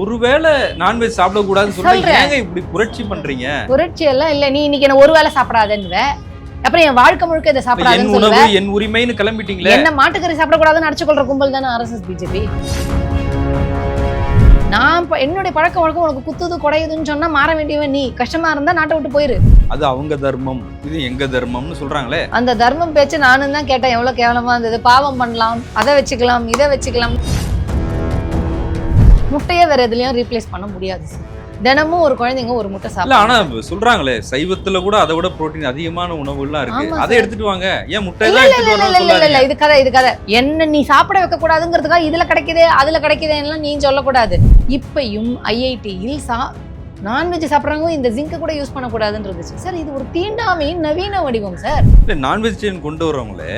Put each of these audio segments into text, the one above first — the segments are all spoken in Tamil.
ஒருவேளை நான்வெஜ் சாப்பிடக்கூடாதுன்னு சொல்றீங்க சொல்றேன். ஏங்க இப்படி புரட்சி பண்றீங்க? புரட்சி எல்லாம் இல்ல நீ இன்னைக்கு என்ன ஒரு வேளை சாப்பிடாதேன்னுவ. அப்புறம் என் வாழ்க்கை முழுக்க இதை சாப்பிடாதுன்னு உணவு என் உரிமைன்னு கிளம்பிட்டீங்களே? என்ன மாட்டுக்கறி சாப்பிடக்கூடாதுன்னு அடிச்சு கொள்ற கும்பல் தானே ஆர்எஸ்எஸ் பிஜேபி நான் என்னுடைய பழக்க வழக்கம் உனக்கு குத்துது குடையுதுன்னு சொன்னா மாற வேண்டியவன் நீ. கஷ்டமா இருந்தா நாட்டை விட்டு போயிரு. அது அவங்க தர்மம். இது எங்க தர்மம்னு சொல்றாங்களே? அந்த தர்மம் பேச்சு நானும் தான் கேட்டேன். எவ்வளவு கேவலமா இருந்தது. பாவம் பண்ணலாம். அதை வச்சுக்கலாம் இதை வச்சுக்கலாம். முட்டையை வேற எதுலயும் ரீப்ளேஸ் பண்ண முடியாது சார் தினமும் ஒரு குழந்தைங்க ஒரு முட்டை இல்ல சாப்பிடும் ஆனா சொல்றாங்களே சைவத்துல கூட அதை விட புரோட்டீன் அதிகமான உணவுலாம் இருக்கு. ஆமா அதை. எடுத்துட்டு வாங்க. ஏன் முட்டை இல்ல இல்ல இல்ல இது கதை இது கதை. என்ன நீ சாப்பிட வைக்க கூடாதுங்கிறதுக்காக இதுல கிடைக்குதே அதுல கிடைக்குதேன்னு நீ சொல்லக்கூடாது. இப்பயும் ஐஐடியில் சா நான்வெஜ் சாப்பிட்றவங்க இந்த ஜிங்கை கூட யூஸ் பண்ணக்கூடாதுன்னு இருந்துச்சு சார் இது ஒரு தீண்டாமையின் நவீன வடிவம் சார் இல்ல நான் வெஜிடேரியன் கொண்டு வரவங்களே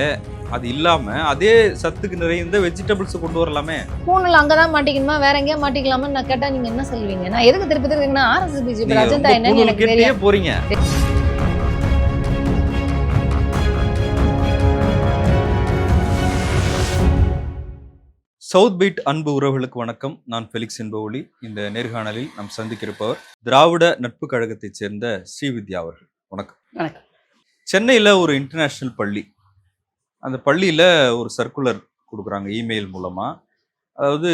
அது இல்லாம அதே சத்துக்கு நிறைந்த வெஜிடபிள்ஸ் கொண்டு வரலாமே. பூனல் அங்கதான் மாட்டிக்கணுமா? வேற எங்கேயா மாட்டிக்கலாமா நான் கேட்டா நீங்க என்ன சொல்லுவீங்க? நான் எதுக்கு திருப்பி திருப்பிங்கன்னா ஆர்எஸ் பிஜேபி அஜெண்டா என்னன்னு எனக்கு போறீங்க. சவுத் பீட் அன்பு உறவுகளுக்கு வணக்கம். நான் ஃபெலிக்ஸ் என்பவொலி. இந்த நேர்காணலில் நாம் சந்திக்கிருப்பவர் திராவிட நட்பு கழகத்தைச் சேர்ந்த ஸ்ரீவித்யா அவர்கள். வணக்கம். வணக்கம். சென்னையில் ஒரு இன்டர்நேஷ்னல் பள்ளி. அந்த பள்ளியில் ஒரு சர்க்குலர் கொடுக்குறாங்க இமெயில் மூலமாக அதாவது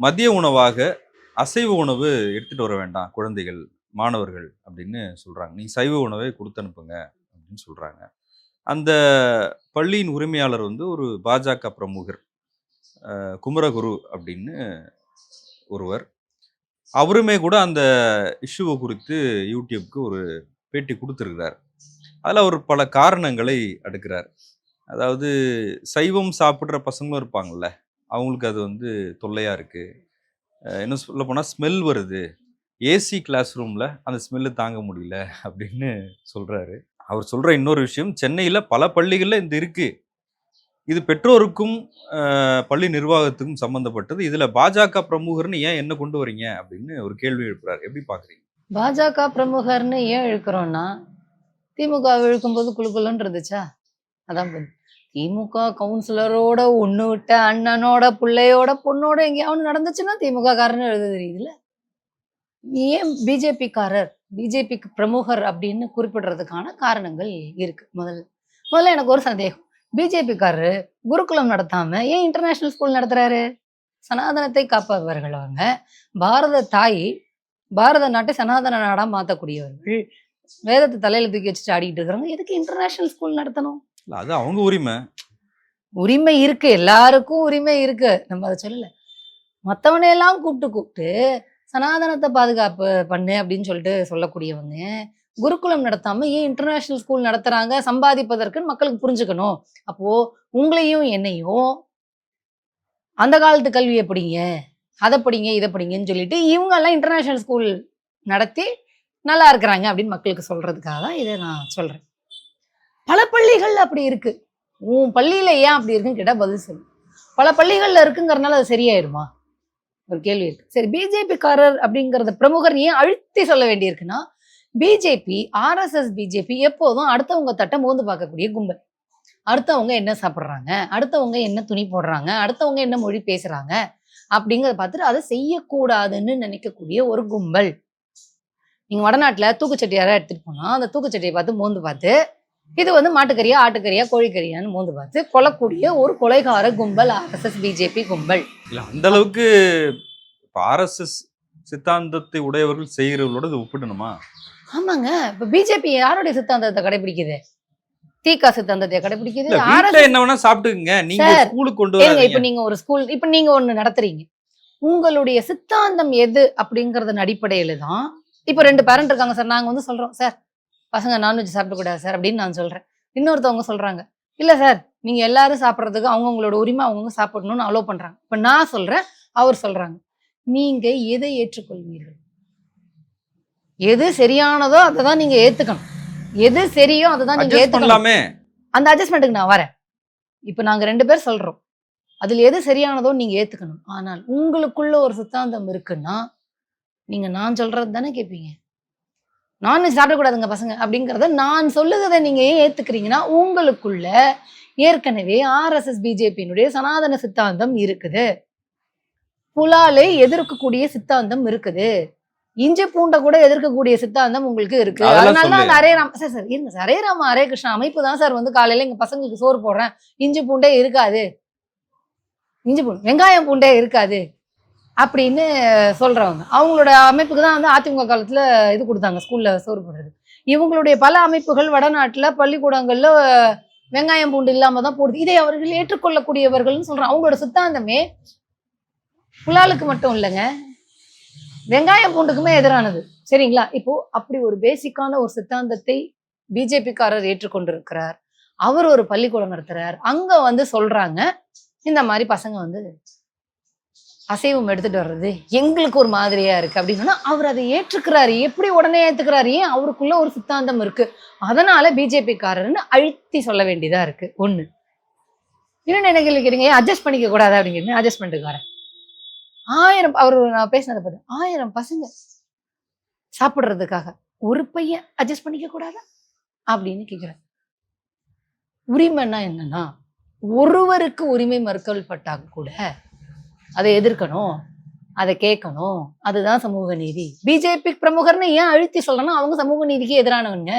மதிய உணவாக அசைவ உணவு எடுத்துகிட்டு வர வேண்டாம் குழந்தைகள் மாணவர்கள் அப்படின்னு சொல்கிறாங்க நீங்கள் சைவ உணவை கொடுத்து அனுப்புங்க அப்படின்னு சொல்கிறாங்க அந்த பள்ளியின் உரிமையாளர் வந்து ஒரு பாஜக பிரமுகர் குமரகுரு அப்படின்னு ஒருவர். அவருமே கூட அந்த இஷ்யூவை குறித்து யூடியூப்க்கு ஒரு பேட்டி கொடுத்துருக்கிறார். அதில் அவர் பல காரணங்களை அடுக்கிறார். அதாவது சைவம் சாப்பிட்ற பசங்களும் இருப்பாங்கல்ல அவங்களுக்கு அது வந்து தொல்லையாக இருக்குது இன்னும் சொல்ல போனால் ஸ்மெல் வருது. ஏசி கிளாஸ் ரூமில் அந்த ஸ்மெல்லு தாங்க முடியல அப்படின்னு சொல்கிறாரு அவர் சொல்கிற இன்னொரு விஷயம் சென்னையில் பல பள்ளிகளில் இந்த இருக்குது இது பெற்றோருக்கும் பள்ளி நிர்வாகத்துக்கும் சம்மந்தப்பட்டது இதில் பாஜக பிரமுகர்னு ஏன் என்ன கொண்டு வரீங்க அப்படின்னு ஒரு கேள்வி எழுப்புறாரு. எப்படி பார்க்குறீங்க பாஜக பிரமுகர்னு ஏன் இழுக்கிறோன்னா திமுக இழுக்கும்போது குழுக்குழுன்னு இருந்துச்சா? அதான் திமுக கவுன்சிலரோட ஒன்று விட்ட அண்ணனோட பிள்ளையோட பொண்ணோட எங்கேயாவது நடந்துச்சுன்னா திமுக காரன்னு எழுத தெரியுதுல்ல? ஏன் பிஜேபிக்காரர் பிஜேபிக்கு பிரமுகர் அப்படின்னு குறிப்பிடுறதுக்கான காரணங்கள் இருக்கு முதல்ல. முதல்ல எனக்கு ஒரு சந்தேகம். பிஜேபிக்காரரு குருகுலம் நடத்தாம ஏன் இன்டர்நேஷனல் ஸ்கூல் நடத்துறாரு? சனாதனத்தை காப்பவர்கள் அவங்க பாரத தாய் பாரத நாட்டை சனாதன நாடா மாற்றக்கூடியவர்கள் வேதத்தை தலையில தூக்கி வச்சுட்டு ஆடிட்டு இருக்கிறவங்க எதுக்கு இன்டர்நேஷனல் ஸ்கூல் நடத்தணும்? அது அவங்க உரிமை. உரிமை இருக்கு எல்லாருக்கும் உரிமை இருக்கு. நம்ம அதை சொல்லல. மற்றவனையெல்லாம் எல்லாம் கூப்பிட்டு கூப்பிட்டு சனாதனத்தை பாதுகாப்பு பண்ணு அப்படின்னு சொல்லிட்டு சொல்லக்கூடியவங்க குருகுலம் நடத்தாம ஏன் இன்டர்நேஷனல் ஸ்கூல் நடத்துறாங்க சம்பாதிப்பதற்குன்னு மக்களுக்கு புரிஞ்சுக்கணும். அப்போ உங்களையும் என்னையும் அந்த காலத்து கல்வி எப்படிங்க? அதை படிங்க இதை படிங்கன்னு சொல்லிட்டு இவங்க எல்லாம் இன்டர்நேஷனல் ஸ்கூல் நடத்தி நல்லா இருக்கிறாங்க அப்படின்னு மக்களுக்கு சொல்றதுக்காக தான் இதை நான் சொல்றேன். பல பள்ளிகள் அப்படி இருக்கு. உன் பள்ளியில ஏன் அப்படி இருக்குன்னு கேட்டா பதில் சொல்லு. பல பள்ளிகள்ல இருக்குங்கிறதுனால அது சரியாயிருமா? ஒரு கேள்வி இருக்கு. சரி பிஜேபி காரர் அப்படிங்கறத பிரமுகர் ஏன் அழுத்தி சொல்ல வேண்டியிருக்குன்னா பிஜேபி ஆர்எஸ்எஸ் பிஜேபி எப்போதும் அடுத்தவங்க தட்டை மோந்து பார்க்கக்கூடிய கும்பல். அடுத்தவங்க என்ன சாப்பிட்றாங்க? அடுத்தவங்க என்ன துணி போடுறாங்க? அடுத்தவங்க என்ன மொழி பேசுறாங்க? அப்படிங்கிறத பார்த்துட்டு அதை செய்யக்கூடாதுன்னு நினைக்கக்கூடிய ஒரு கும்பல். நீங்க வடநாட்டுல தூக்குச்சட்டி யாராவது எடுத்துட்டு போனா அந்த தூக்குச்சட்டியை பார்த்து மோந்து பார்த்து இது வந்து மாட்டுக்கறியா ஆட்டுக்கறியா கோழிக்கறியான்னு மோந்து பார்த்து கொல்லக்கூடிய ஒரு கொலைகார கும்பல் ஆர்எஸ்எஸ் பிஜேபி கும்பல். இல்லை அந்த அளவுக்கு ஆர்எஸ்எஸ் சித்தாந்தத்தை உடையவர்கள் செய்கிறவர்களோட இது ஒப்பிடணுமா? ஆமாங்க. இப்ப பிஜேபி யாருடைய சித்தாந்தத்தை கடைபிடிக்குது? தீகா சித்தாந்தத்தை கடைபிடிக்குது? என்ன வேணா சாப்பிட்டுக்குங்க. நீங்க ஸ்கூலுக்கு கொண்டு ஏங்க இப்ப நீங்க ஒரு ஸ்கூல் இப்ப நீங்க ஒண்ணு நடத்துறீங்க. உங்களுடைய சித்தாந்தம் எது அப்படிங்கறதன் அடிப்படையில தான் இப்ப ரெண்டு பேரண்ட் இருக்காங்க சார். நாங்க வந்து சொல்றோம் சார் பசங்க நான்வெஜ் சாப்பிடக்கூடாது சார் அப்படின்னு நான் சொல்றேன். இன்னொருத்தவங்க சொல்றாங்க இல்ல சார் நீங்க எல்லாரும் சாப்பிட்றதுக்கு அவங்கவுங்களோட உரிமை அவங்கவுங்க சாப்பிடணும்னு அலோவ் பண்றாங்க. இப்ப நான் சொல்றேன் அவர் சொல்றாங்க. நீங்க எதை ஏற்றுக்கொள்வீர்கள்? எது சரியானதோ அதை தான் நீங்க ஏத்துக்கணும். எது சரியோ அதை தான் நீங்க அட்ஜஸ்ட் ஏத்துக்கணும். பண்ணலாமே. அந்த அட்ஜஸ்ட்மெண்ட்டுக்கு நான் வரேன். இப்போ நாங்க ரெண்டு பேர் சொல்றோம் அதுல எது சரியானதோ நீங்க ஏத்துக்கணும். ஆனால் உங்களுக்குள்ள ஒரு சித்தாந்தம் இருக்குன்னா நீங்க நான் சொல்றது தானே கேட்பீங்க நான்வெஜ் சாப்பிடக்கூடாதுங்க பசங்க. அப்படிங்கறத நான் சொல்லுகிறத நீங்க ஏன் ஏத்துக்கிறீங்கன்னா உங்களுக்குள்ள ஏற்கனவே ஆர்எஸ்எஸ் பிஜேபியினுடைய சனாதன சித்தாந்தம் இருக்குது. புலாலை எதிர்க்கக்கூடிய சித்தாந்தம் இருக்குது. இஞ்சி பூண்டை கூட எதிர்க்கக்கூடிய சித்தாந்தம் உங்களுக்கு இருக்கு. அதனால தான். அந்த ஹரே ராம் சார் சார் இருங்க. சார் ஹரே ராம ஹரே கிருஷ்ணா அமைப்பு தான் சார் வந்து காலையில எங்க பசங்களுக்கு சோறு போடுறேன். இஞ்சி பூண்டே இருக்காது. இஞ்சி பூண்டு வெங்காயம் பூண்டே இருக்காது. அப்படின்னு சொல்கிறவங்க அவங்களோட அமைப்புக்கு தான் வந்து அதிமுக காலத்தில் இது கொடுத்தாங்க ஸ்கூலில் சோறு போடுறது. இவங்களுடைய பல அமைப்புகள் வடநாட்டில் பள்ளிக்கூடங்களில் வெங்காயம் பூண்டு இல்லாமல் தான் போடுது. இதை அவர்கள் ஏற்றுக்கொள்ளக்கூடியவர்கள்னு சொல்கிறாங்க அவங்களோட சித்தாந்தமே புலாலுக்கு மட்டும் இல்லைங்க. வெங்காயம் பூண்டுக்குமே எதிரானது. சரிங்களா? இப்போ அப்படி ஒரு பேசிக்கான ஒரு சித்தாந்தத்தை பிஜேபிக்காரர் ஏற்றுக்கொண்டிருக்கிறார். அவர் ஒரு பள்ளிக்கூடம் நடத்துறார். அங்க வந்து சொல்றாங்க இந்த மாதிரி பசங்க வந்து அசைவம் எடுத்துட்டு வர்றது எங்களுக்கு ஒரு மாதிரியா இருக்கு அப்படின்னு சொன்னா அவர் அதை ஏற்றுக்கிறாரு. எப்படி உடனே ஏத்துக்கிறாரு? ஏன் அவருக்குள்ள ஒரு சித்தாந்தம் இருக்கு? அதனால பிஜேபிக்காரர்னு அழுத்தி சொல்ல வேண்டியதா இருக்கு. ஒண்ணு. இன்னொன்னு என்ன கேள்வி கேட்டீங்க அட்ஜஸ்ட் பண்ணிக்க கூடாது அப்படிங்கிறது அட்ஜஸ்ட் பண்ணிட்டு ஆயிரம் அவர் நான் பேசினதை பார்த்து ஆயிரம் பசங்க சாப்பிட்றதுக்காக ஒரு பையன் அட்ஜஸ்ட் பண்ணிக்க கூடாதா? அப்படின்னு கேட்குறாரு உரிமைன்னா என்னன்னா ஒருவருக்கு உரிமை மறுக்கப்பட்டா கூட அதை எதிர்க்கணும் அதை கேட்கணும். அதுதான் சமூக நீதி. பிஜேபி பிரமுகர்னு ஏன் அழுத்தி சொல்றேன்னா அவங்க சமூக நீதிக்கு எதிரானவங்க.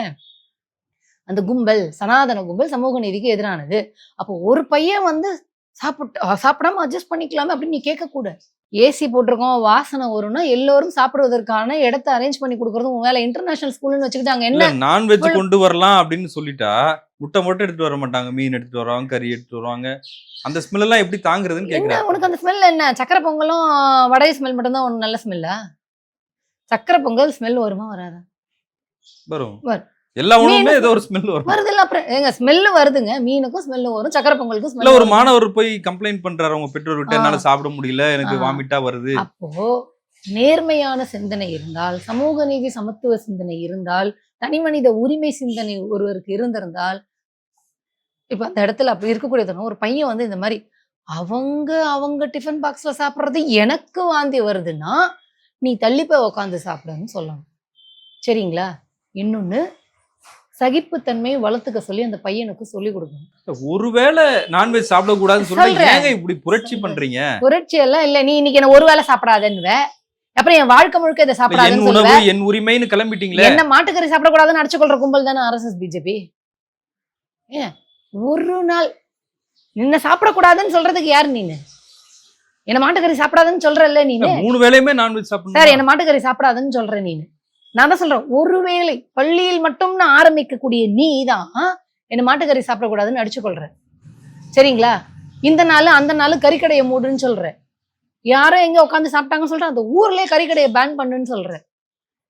அந்த கும்பல் சனாதன கும்பல் சமூக நீதிக்கு எதிரானது. அப்போ ஒரு பையன் வந்து சாப்பிட்டு சாப்பிடாம அட்ஜஸ்ட் பண்ணிக்கலாமே அப்படின்னு நீ கேட்கக்கூடாது. ஏசி போட்டிருக்கோம் வாசனை வரும்னா எல்லோரும் சாப்பிடுவதற்கான இடத்த அரேஞ்ச் பண்ணி கொடுக்கறது உன் வேலை. இன்டர்நேஷனல் ஸ்கூல்னு வச்சுக்கிட்டு அங்க இல்ல என்ன நான்வெஜ் கொண்டு வரலாம் அப்படின்னு சொல்லிட்டா முட்டை மட்டும் எடுத்துட்டு வர மாட்டாங்க. மீன் எடுத்துட்டு வருவாங்க கறி எடுத்துட்டு வருவாங்க. அந்த ஸ்மெல் எல்லாம் எப்படி தாங்குறதுன்னு கேக்குறேன் உனக்கு அந்த ஸ்மெல் என்ன? சக்கரை பொங்கலும் வடை ஸ்மெல் மட்டும்தான் உனக்கு நல்ல ஸ்மெல்லா சக்கரை பொங்கல் ஸ்மெல் வருமா வராதா? வரும். வரும். எல்லா உணவுமே ஏதோ ஒரு ஸ்மெல் வரும். வருது இல்ல அப்புறம் ஏங்க ஸ்மெல் வருதுங்க. மீனுக்கும் ஸ்மெல் வரும் சக்கரை பொங்கலுக்கும் ஸ்மெல் ஒரு மாணவர் போய் கம்ப்ளைண்ட் பண்றாரு அவங்க பெற்றோர் விட்டு ஆ. என்னால சாப்பிட முடியல எனக்கு. வாமிட்டா வருது. அப்போ நேர்மையான சிந்தனை இருந்தால் சமூக நீதி சமத்துவ சிந்தனை இருந்தால் தனி மனித உரிமை சிந்தனை ஒருவருக்கு இருந்திருந்தால் இப்ப அந்த இடத்துல அப்படி இருக்கக்கூடியதுனா ஒரு பையன் வந்து இந்த மாதிரி அவங்க அவங்க டிஃபன் பாக்ஸ்ல சாப்பிடுறது எனக்கு வாந்தி வருதுன்னா நீ தள்ளி போய் உட்காந்து சாப்பிடுன்னு சொல்லணும். சரிங்களா? இன்னொன்னு சகிப்புத்தன்மையை வளர்த்துக்க சொல்லி அந்த பையனுக்கு சொல்லி கொடுக்கணும். ஒருவேளை நான்வெஜ் சாப்பிட கூடாதுன்னு சொல்லிட்டு சொல்றேன். ஏங்க இப்படி புரட்சி. பண்றீங்க? புரட்சி எல்லாம் இல்ல நீ இன்னைக்கு என்ன ஒரு வேளை சாப்பிடாதன்னுவ. அப்புறம் என் வாழ்க்கை முழுக்க இதை சாப்பிடாதுன்னு உணவு என் உரிமைன்னு கிளம்பிட்டீங்களே? என்ன மாட்டுக்கறி சாப்பிடக்கூடாதுன்னு அடிச்சு கொள்ற கும்பல் தானே ஆர்எஸ்எஸ் பிஜேபி ஏன் ஒரு நாள் நின்ன சாப்பிடக்கூடாதுன்னு சொல்றதுக்கு யாரு நீனு? என்ன மாட்டுக்கறி சாப்பிடாதுன்னு சொல்றல்ல இல்ல, மூணு வேளையுமே நான்வெஜ் சார் சாப்பிடணும் என்ன மாட்டுக்கறி சாப்பிடாதுன்னு சொல்ற நீனு. நான் தான் சொல்றேன் ஒருவேளை பள்ளியில் மட்டும்னு ஆரம்பிக்கக்கூடிய நீ தான் என்ன மாட்டுக்கறி சாப்பிடக்கூடாதுன்னு அடிச்சு கொள்ற சரிங்களா? இந்த நாள் அந்த நாள் கறிக்கடையை மூடுன்னு சொல்ற யாரோ எங்க உட்காந்து சாப்பிட்டாங்கன்னு சொல்ற அந்த ஊர்லயே கறிக்கடையை பேன் பண்ணுன்னு சொல்ற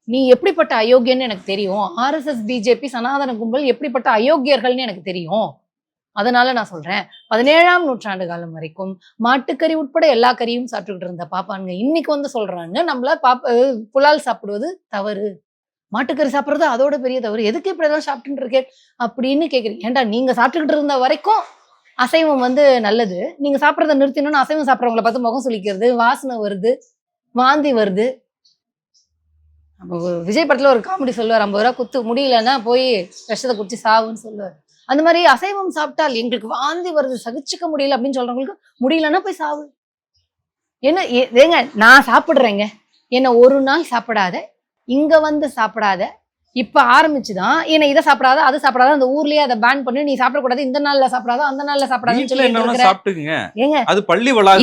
நீ எப்படிப்பட்ட அயோக்கியன்னு எனக்கு தெரியும். ஆர்எஸ்எஸ் பிஜேபி சனாதன கும்பல் எப்படிப்பட்ட அயோக்கியர்கள்னு எனக்கு தெரியும். அதனால நான் சொல்றேன் பதினேழாம் நூற்றாண்டு காலம் வரைக்கும் மாட்டுக்கறி உட்பட எல்லா கறியும் சாப்பிட்டுக்கிட்டு இருந்த பாப்பானுங்க இன்னைக்கு வந்து சொல்றாங்க நம்மள பாப்ப புலால் சாப்பிடுவது தவறு. மாட்டுக்கறி சாப்பிட்றது அதோட பெரிய தவறு. எதுக்கு இப்படிதான் எல்லாம் சாப்பிட்டுட்டு இருக்கேன் அப்படின்னு கேட்குறீங்க ஏன்டா நீங்க சாப்பிட்டுக்கிட்டு இருந்த வரைக்கும் அசைவம் வந்து நல்லது. நீங்க சாப்பிட்றத நிறுத்தினோன்னு அசைவம் சாப்பிட்றவங்கள பார்த்து முகம் சுளிக்கிறது வாசனை வருது வாந்தி வருது. அப்போ விஜய் படத்துல ஒரு காமெடி சொல்லுவார் ஐம்பது ரூபா குத்து முடியலன்னா போய் விஷத்தை குடிச்சு சாவுன்னு சொல்லுவார். அந்த மாதிரி அசைவம் சாப்பிட்டால் எங்களுக்கு வாந்தி வருது சகிச்சுக்க முடியல அப்படின்னு சொல்றவங்களுக்கு முடியலன்னா போய் சாவு. என்ன ஏங்க நான் சாப்பிடுறேங்க. என்ன ஒரு நாள் சாப்பிடாத இங்க வந்து சாப்பிடாத இப்ப ஆரம்பிச்சுதான் என்ன இதை சாப்பிடாத அதை சாப்பிடாத அந்த ஊர்லயே அதை பேன் பண்ணி நீ சாப்பிடக்கூடாது இந்த நாள்ல சாப்பிடாத அந்த நாள்ல சாப்பிடாதுன்னு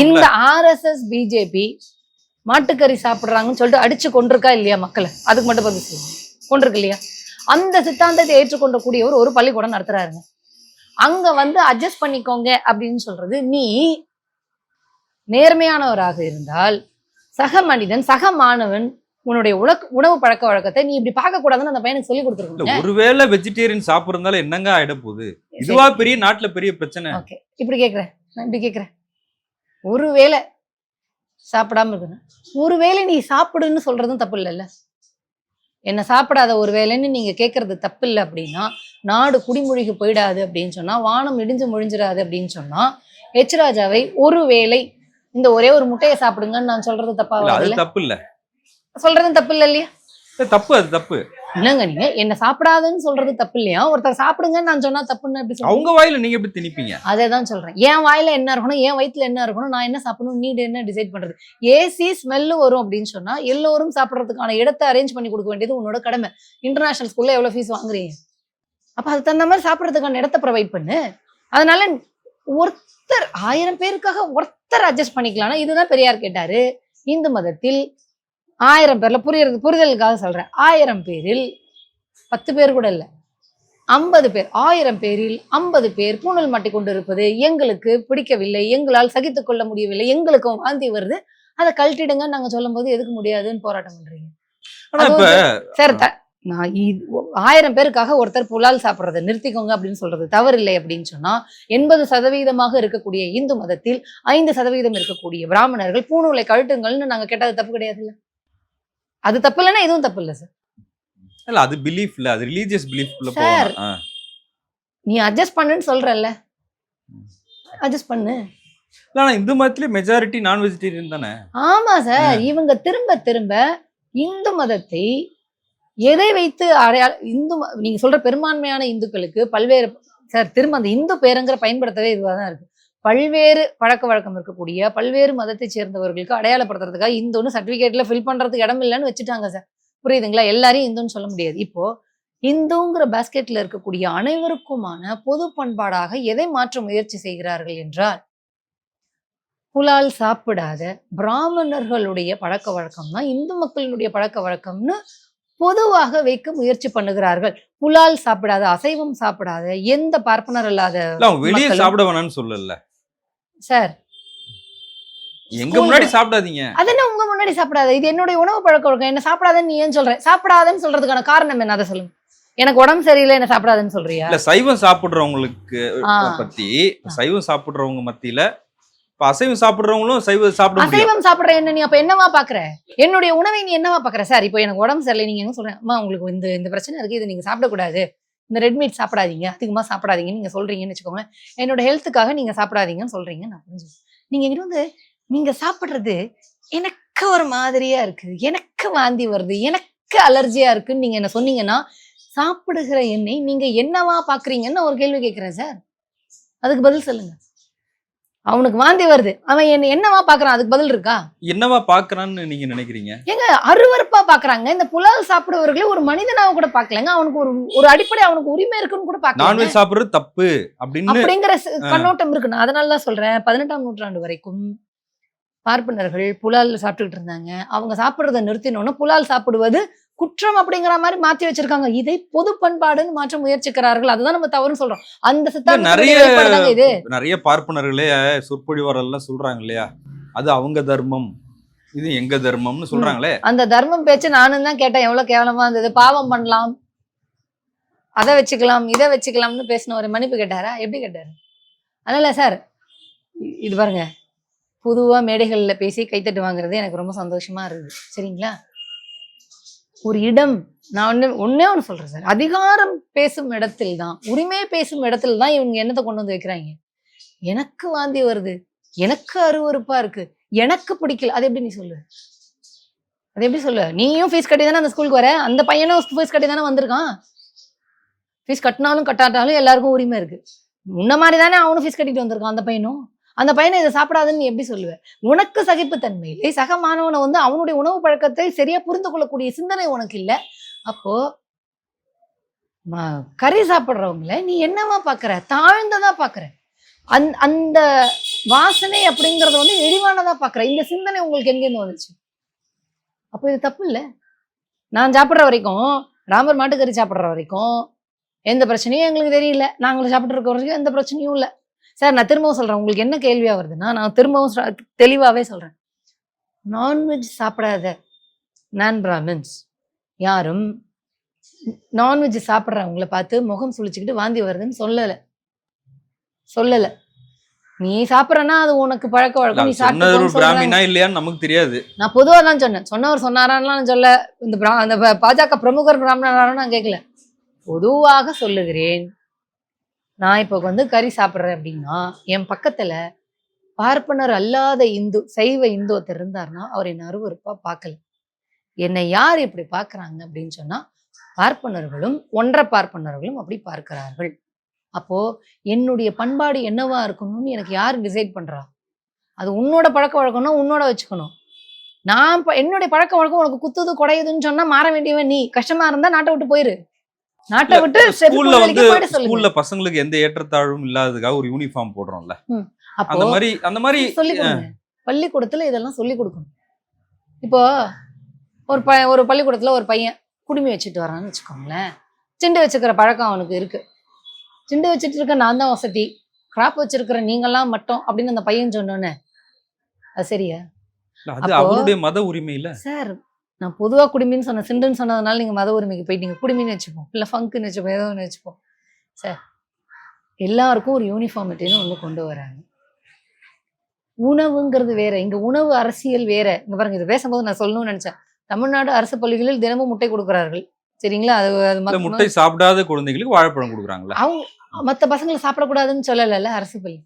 இந்த ஆர்எஸ்எஸ் பிஜேபி மாட்டுக்கறி சாப்பிடுறாங்கன்னு சொல்லிட்டு அடிச்சு கொண்டிருக்கா இல்லையா மக்களை? அதுக்கு மட்டும் பதில் சொல்லுங்க. கொண்டிருக்கு இல்லையா? அந்த சித்தாந்தத்தை ஏற்றுக்கொண்டக்கூடியவர் ஒரு பள்ளிக்கூடம் நடத்துறாருங்க. அங்க வந்து அட்ஜஸ்ட் பண்ணிக்கோங்க அப்படின்னு சொல்றது நீ நேர்மையானவராக இருந்தால் சக மனிதன் சக மாணவன் உன்னுடைய உலக உணவு பழக்க வழக்கத்தை நீ இப்படி பார்க்க கூடாதுன்னு அந்த பையனுக்கு சொல்லி இல்ல கொடுத்துருக்கோங்க ஒருவேளை வெஜிடேரியன் சாப்பிடுறதால என்னங்க ஆயிட போகுது? இதுவா பெரிய நாட்டுல பெரிய பிரச்சனை. ஓகே இப்படி கேக்குறேன். நான் இப்படி கேக்குறேன். ஒருவேளை சாப்பிடாம இருக்கணும். ஒருவேளை நீ சாப்பிடுன்னு சொல்றதும் தப்பு இல்லைல்ல? என்ன சாப்பிடாத ஒரு வேலைன்னு நீங்க கேட்கறது தப்பு இல்லை அப்படின்னா நாடு குடிமொழிக்கு போயிடாது அப்படின்னு சொன்னா வானம் இடிஞ்சு முழிஞ்சிடாது அப்படின்னு சொன்னா எச் ராஜாவை ஒரு வேளை இந்த ஒரே ஒரு முட்டையை சாப்பிடுங்கன்னு நான் சொல்றது தப்பா அது தப்பு இல்ல சொல்றதும் தப்பு இல்லை இல்லையா? இல்ல, தப்பு அது தப்பு. என்னங்க நீங்க என்ன சாப்பிடாதுன்னு சொல்றது தப்பு இல்லையா? ஒருத்தர் சாப்பிடுங்கன்னு நான் சொன்னா தப்புன்னு எப்படி சொல்றீங்க அவங்க வாயில நீங்க எப்படி திணிப்பீங்க? அதே தான் சொல்றேன். என் வாயில என்ன இருக்கணும் என் வயித்துல என்ன இருக்கணும் நான் என்ன சாப்பிடணும் நீடு என்ன டிசைட் பண்றது? ஏசி ஸ்மெல்லு வரும் அப்படின்னு சொன்னா எல்லோரும் சாப்பிடறதுக்கான இடத்தை அரேஞ்ச் பண்ணி கொடுக்க வேண்டியது உன்னோட கடமை. இன்டர்நேஷனல் ஸ்கூல்ல எவ்வளவு ஃபீஸ் வாங்குறீங்க? அப்ப அதுக்கு தகுந்த மாதிரி சாப்பிடறதுக்கான இடத்தை ப்ரொவைட் பண்ணு. அதனால ஒருத்தர் ஆயிரம் பேருக்காக ஒருத்தர் அட்ஜஸ்ட் பண்ணிக்கலாம்னா இதுதான் பெரியார் கேட்டாரு இந்து மதத்தில் ஆயிரம் பேர்ல புரியறது புரிதலுக்காக சொல்றேன். ஆயிரம் பேரில் பத்து பேர் கூட இல்ல. ஐம்பது பேர் ஆயிரம் பேரில் ஐம்பது பேர் பூணல் மாட்டி கொண்டு இருப்பது எங்களுக்கு பிடிக்கவில்லை எங்களால் சகித்துக் கொள்ள முடியவில்லை எங்களுக்கும் வாந்தி வருது. அதை கழட்டிடுங்க நாங்க சொல்லும்போது எதுக்கு முடியாதுன்னு போராட்டம் இப்ப சார் நான் ஆயிரம் பேருக்காக ஒருத்தர் புலால் சாப்பிட்றதை நிறுத்திக்கோங்க அப்படின்னு சொல்றது தவறில்லை அப்படின்னு சொன்னா எண்பது சதவீதமாக இருக்கக்கூடிய இந்து மதத்தில் ஐந்து சதவீதம் இருக்கக்கூடிய பிராமணர்கள் பூணூலை கழட்டுங்கள்னு நாங்க கேட்டது தப்பு கிடையாது இல்ல அது தப்பு இல்லைன்னா இதுவும் தப்பு இல்லை சார் இல்ல அது பிலீஃப் இல்ல அது ரிலீஜியஸ் பிலீஃப்ல. போகலாம் ஆ. நீ அட்ஜஸ்ட் பண்ணுன்னு சொல்றல்ல அட்ஜஸ்ட் பண்ணு. இல்ல, ஆனா இந்து மதத்திலே மெஜாரிட்டி நான் வெஜிடேரியன் தானே? ஆமா சார் இவங்க திரும்ப திரும்ப இந்து மதத்தை எதை வைத்து அடையாள இந்து ம- நீங்க சொல்ற பெரும்பான்மையான இந்துக்களுக்கு பல்வேறு சார் திரும்ப அந்த இந்து பேருங்கிற பயன்படுத்தவே இதுவாக தான் இருக்கு. பல்வேறு பழக்க வழக்கம் இருக்கக்கூடிய பல்வேறு மதத்தை சேர்ந்தவர்களுக்கு அடையாளப்படுத்துறதுக்காக இந்துன்னு சர்டிபிகேட்ல ஃபில் பண்றதுக்கு இடம் இல்லைன்னு வச்சுட்டாங்க சார் புரியுதுங்களா? எல்லாரையும் இந்துன்னு சொல்ல முடியாது. இப்போ இந்துங்கிற பாஸ்கெட்ல இருக்கக்கூடிய அனைவருக்குமான பொது பண்பாடாக எதை மாற்ற முயற்சி செய்கிறார்கள் என்றால் புலால் சாப்பிடாத பிராமணர்களுடைய பழக்க வழக்கம் தான் இந்து மக்களினுடைய பழக்க வழக்கம்னு பொதுவாக வைக்க முயற்சி பண்ணுகிறார்கள். புலால் சாப்பிடாத அசைவம் சாப்பிடாத எந்த பார்ப்பனர் இல்லாத வெளியே. சாப்பிட வேணாம்னு சொல்லல. சார். எங்க முன்னாடி சாப்பிடாதீங்க. அது என்ன உங்க முன்னாடி சாப்பிடாத? இது என்னுடைய உணவு பழக்க வழக்கம். என்ன சாப்பிடாதன்னு நீ ஏன் சொல்ற? சாப்பிடாதன்னு சொல்றதுக்கான காரணம் என்ன? அதை சொல்லுங்க. எனக்கு உடம்பு சரியில்லை என்ன சாப்பிடாதன்னு சொல்றியா? இல்ல சைவம் சாப்பிடுறவங்களுக்கு பத்தி சைவம் சாப்பிடுறவங்க மத்தியில இப்ப அசைவம் சாப்பிடுறவங்களும் சைவம் சாப்பிட அசைவம் சாப்பிடுற என்ன நீ அப்ப என்னவா பாக்குற? என்னுடைய உணவை நீ என்னவா பாக்குற? சார் இப்போ எனக்கு உடம்பு சரியில்லை நீங்க என்ன சொல்றேன் அம்மா உங்களுக்கு இந்த இந்த பிரச்சனை இருக்கு இது நீங்க சாப்பிடக்கூடாது. இந்த ரெட் மீட் சாப்பிடாதீங்க அதிகமாக சாப்பிடாதீங்கன்னு நீங்கள் சொல்கிறீங்கன்னு வச்சுக்கோங்க. என்னோட ஹெல்த்துக்காக நீங்கள் சாப்பிடாதீங்கன்னு சொல்கிறீங்க நான் புரிஞ்சு நீங்கள் எங்கிட்ட வந்து நீங்கள் சாப்பிட்றது எனக்கு ஒரு மாதிரியாக இருக்கு எனக்கு வாந்தி வருது எனக்கு அலர்ஜியாக இருக்குன்னு நீங்கள் என்ன சொன்னீங்கன்னா சாப்பிடுகிற எண்ணெய் நீங்கள் என்னவா பார்க்குறீங்கன்னு ஒரு கேள்வி கேட்குறேன் சார் அதுக்கு பதில் சொல்லுங்கள் அவனுக்கு வாந்தி வருது. அவன் என்ன என்னவா பாக்குறான் அதுக்கு பதில் இருக்கா? என்னவா பாக்குறான்னு நீங்க நினைக்கிறீங்க? ஏங்க அருவருப்பா பாக்குறாங்க இந்த புலால் சாப்பிடுறவர்களே ஒரு மனிதனாக கூட பாக்கலங்க அவனுக்கு ஒரு ஒரு அடிப்படை அவனுக்கு உரிமை இருக்குன்னு கூட பாக்கல நான்வெஜ் சாப்பிடுறது தப்பு அப்படின்னு அப்படிங்கிற. கண்ணோட்டம் இருக்கு. நான் அதனால தான் சொல்றேன். பதினெட்டாம் நூற்றாண்டு வரைக்கும் பார்ப்பனர்கள் புலால் சாப்பிட்டுக்கிட்டு இருந்தாங்க. அவங்க சாப்பிடுறத நிறுத்தினோன்னு புலால் சாப்பிடுவது குற்றம் அப்படிங்கிற மாதிரி மாத்தி வச்சிருக்காங்க. இதை பொது பண்பாடுன்னு மாற்ற முயற்சிக்கிறார்கள். அதுதான் நம்ம தவறுன்னு சொல்றோம். அந்த சித்தாந்தத்துடைய நிறைய- இது. நிறைய பார்ப்பனர்களே சொற்பொழிவாரெல்லாம் சொல்றாங்க இல்லையா? அது அவங்க தர்மம் இது எங்க தர்மம்னு சொல்றாங்களே. அந்த தர்மம் பேச்சு நானும் தான் கேட்டேன். எவ்வளவு கேவலமா இருந்தது. பாவம் பண்ணலாம். அதை வச்சுக்கலாம் இதை வச்சுக்கலாம்னு பேசின ஒரு மன்னிப்பு கேட்டாரா? எப்படி கேட்டாரு? அதனால சார் இது பாருங்க. பொதுவா மேடைகள்ல பேசி கைத்தட்டு வாங்குறது எனக்கு ரொம்ப சந்தோஷமா இருக்குது. சரிங்களா? ஒரு இடம் நான் ஒன்று ஒன்றே ஒன்று சொல்கிறேன் சார். அதிகாரம் பேசும் இடத்தில் தான் உரிமை பேசும் இடத்துல தான் இவங்க என்னத்தை கொண்டு வந்து வைக்கிறாங்க? எனக்கு வாந்தி வருது எனக்கு அருவறுப்பாக இருக்குது எனக்கு பிடிக்கல. அது எப்படி நீ சொல்லு? அது எப்படி சொல்லு? நீயும் ஃபீஸ் கட்டி தானே அந்த ஸ்கூலுக்கு வர? அந்த பையனும் ஃபீஸ் கட்டி தானே வந்திருக்கான்? ஃபீஸ் கட்டினாலும் கட்டாட்டாலும் எல்லாருக்கும் உரிமை இருக்குது முன்ன மாதிரி தானே அவனும் ஃபீஸ் கட்டிட்டு வந்திருக்கான் அந்த பையனும்? அந்த பையனை இதை சாப்பிடாதுன்னு நீ எப்படி சொல்லுவேன் உனக்கு சகிப்புத்தன்மை இல்லை சக மாணவனை வந்து அவனுடைய உணவு பழக்கத்தை சரியா புரிந்து கொள்ளக்கூடிய சிந்தனை உனக்கு இல்லை. அப்போ கறி சாப்பிட்றவங்கள நீ என்னமா பாக்குற? தாழ்ந்ததா பாக்குற. அந் அந்த வாசனை அப்படிங்கறத வந்து இழிவானதா பாக்குற. இந்த சிந்தனை உங்களுக்கு எங்கேருந்து வந்துச்சு? அப்போ இது தப்பு இல்லை. நான் சாப்பிட்ற வரைக்கும் ராமர் மாட்டுக்கறி சாப்பிட்ற வரைக்கும் எந்த பிரச்சனையும் எங்களுக்கு தெரியல. நாங்களும் சாப்பிட்ருக்க வரைக்கும் எந்த பிரச்சனையும் இல்லை. சார் நான் திரும்பவும் சொல்றேன். உங்களுக்கு என்ன கேள்வியா வருதுன்னா நான் திரும்பவும் சொ- தெளிவாவே சொல்றேன். நான்வெஜ் சாப்பிடாத நான் பிராமின்ஸ் யாரும் நான்வெஜ் சாப்பிட்றவங்கள பார்த்து முகம் சுளிச்சுக்கிட்டு வாந்தி வருதுன்னு சொல்லலை. சொல்லலை. நீ சாப்பிட்றனா அது உனக்கு பழக்க வழக்கம். நீ சாப்பிட்டு இல்லையான்னு நமக்கு தெரியாது. நான் பொதுவா தான் சொன்னேன். சொன்னவர் சொன்னாரான்லாம் சொல்ல இந்த பிரா- அந்த பாஜக பிரமுகர் பிராமணரான நான் கேட்கல பொதுவாக சொல்லுகிறேன். நான் இப்போ வந்து கறி சாப்பிட்றேன் அப்படின்னா என் பக்கத்துல பார்ப்பனர் அல்லாத இந்து சைவ இந்து ஒருத்தர் இருந்தாருன்னா அவர் என்னை அருவருப்பா பார்க்கல. என்னை யார் இப்படி பார்க்குறாங்க அப்படின்னு சொன்னா பார்ப்பனர்களும் ஒன்றை பார்ப்பனர்களும் அப்படி பார்க்கிறார்கள். அப்போ என்னுடைய பண்பாடு என்னவா இருக்கணும்னு எனக்கு யார் டிசைட் பண்றா? அது உன்னோட பழக்க வழக்கம்னா உன்னோட வச்சுக்கணும். நான் என்னுடைய பழக்க வழக்கம் உனக்கு குத்துது குடையுதுன்னு சொன்னா மாற வேண்டியவன் நீ. கஷ்டமா இருந்தா நாட்டை விட்டு போயிரு. நாட்டை விட்டு ஸ்கூல்ல வந்து ஸ்கூல்ல பசங்களுக்கு எந்த ஏற்றத்தாழ்வும் இல்லாததுக்காக ஒரு யூனிஃபார்ம் போடுறோம்ல. அப்போ அந்த மாதிரி அந்த மாதிரி பள்ளிக்கூடத்துல இதெல்லாம் சொல்லி கொடுக்கணும். இப்போ ஒரு ப ஒரு பள்ளிக்கூடத்துல ஒரு பையன் குடுமி வச்சுட்டு வரான்னு வச்சுக்கோங்களேன். சிண்டு வச்சுக்கிற பழக்கம் அவனுக்கு இருக்கு. சிண்டு வச்சுட்டு இருக்க நான் தான் வசதி. கிராப் வச்சிருக்கிற நீங்கெல்லாம் மட்டும் அப்படின்னு அந்த பையன் சொன்னோன்னே. அது சரியா? அவருடைய மத உரிமை இல்ல. சார் நான் பொதுவா குடுமின்னு சொன்னேன் சிண்டுன்னு சொன்னதுனால நீங்க மத உரிமைக்கு போயிட்டீங்க குடுமின்னு வச்சுப்போம். இல்ல ஃபங்க்குன்னு வச்சுப்போம் ஏதோ ஒன்று வச்சுப்போம். சார் எல்லாருக்கும் ஒரு யூனிஃபார்மிட்டின்னு ஒண்ணு கொண்டு வராங்க. உணவுங்கிறது வேற. இங்க உணவு அரசியல் வேற. இங்க பாருங்க இது பேசும்போது நான் சொல்லணும்னு நினைச்சேன். தமிழ்நாடு அரசு பள்ளிகளில் தினமும் முட்டை கொடுக்கிறார்கள். சரிங்களா? அது அது முட்டை சாப்பிடாத குழந்தைகளுக்கு வாழைப்பழம் கொடுக்குறாங்களா? அவங்க மற்ற பசங்களை சாப்பிடக்கூடாதுன்னு சொல்லலைல்ல அரசு பள்ளி.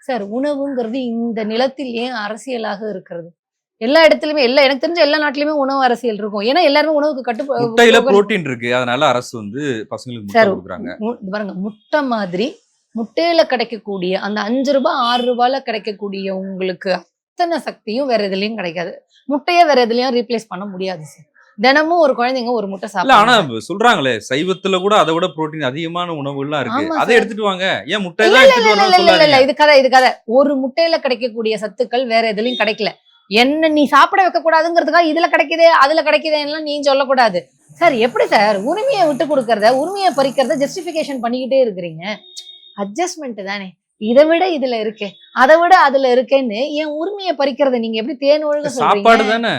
சார் உணவுங்கிறது இந்த நிலத்தில் ஏன் அரசியலாக இருக்கிறது? எல்லா இடத்துலயுமே எல்லா எனக்கு தெரிஞ்ச எல்லா நாட்டிலுமே உணவு அரசியல் இருக்கும். ஏன்னா எல்லாருமே உணவுக்கு முட்டையில கட்டு புரோட்டீன் இருக்கு அதனால அரசு வந்து பசங்களுக்கு முட்டை கொடுக்குறாங்க. பாருங்க முட்டை மாதிரி முட்டையில கிடைக்கக்கூடிய அந்த அஞ்சு ரூபாய் ஆறு ரூபாயில கிடைக்கக்கூடிய உங்களுக்கு அத்தனை சக்தியும் வேற எதுலயும் கிடைக்காது. முட்டையை வேற எதுலயும் ரீப்ளேஸ் பண்ண முடியாது சார் தினமும் ஒரு குழந்தைங்க ஒரு முட்டை இல்ல ஆனா சாப்பிடலாம் சொல்றாங்களே சைவத்துல கூட அதை விட புரோட்டீன் அதிகமான உணவுகள்லாம் இருக்கு. அதை. எடுத்துட்டு வாங்க. ஏன் முட்டை இல்ல இல்ல இது கதை இது கதை. ஒரு முட்டையில கிடைக்கக்கூடிய சத்துக்கள் வேற எதுலயும் கிடைக்கல. என்ன நீ சாப்பிட வைக்க கூடாதுங்கிறதுக்காக இதுல கிடைக்குதே அதுல கிடைக்குதேன்னு நீ சொல்லக்கூடாது. சார் எப்படி சார்? உரிமையை விட்டு கொடுக்கறத உரிமையை பறிக்கிறத ஜஸ்டிபிகேஷன் பண்ணிக்கிட்டே இருக்கிறீங்க. அட்ஜஸ்ட்மெண்ட் தானே. இதை விட இதுல இருக்கே. அதை விட அதுல இருக்கேன்னு என் உரிமையை பறிக்கிறத நீங்க எப்படி தேன் ஒழுக சாப்பாடு தானே?